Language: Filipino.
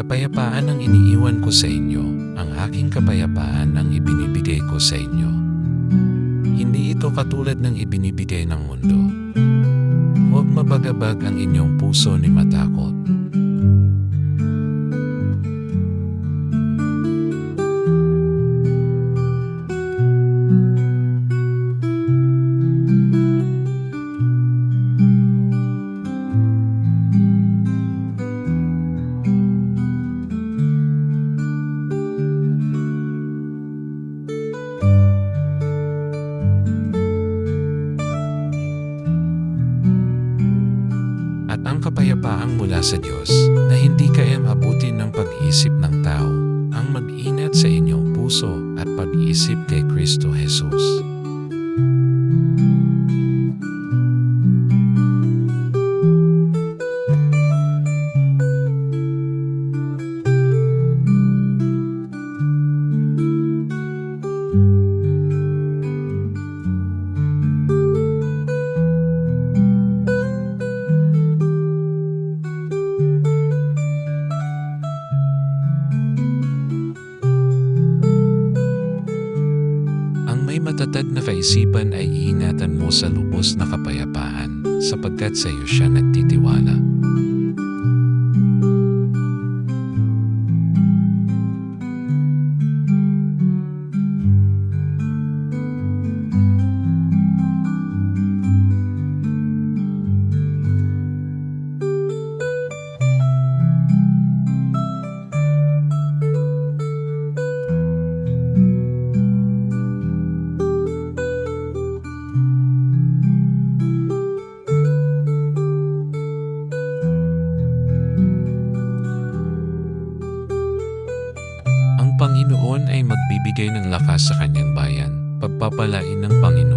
Kapayapaan ang iniiwan ko sa inyo, ang aking kapayapaan ang ibinibigay ko sa inyo. Hindi ito katulad ng ibinibigay ng mundo. Huwag mabagabag ang inyong puso ni matakot. Ang kapayapaang mula sa Diyos na hindi kaya mabutin ng pag-iisip ng tao, ang mag-inat sa inyong puso at pag-iisip kay Kristo Jesus. Matatag na kaisipan ay iingatan mo sa lubos na kapayapaan sapagkat sa iyo siya nagtitiwala. Panginoon ay magbibigay ng lakas sa kanyang bayan, pagpapalain ng Panginoon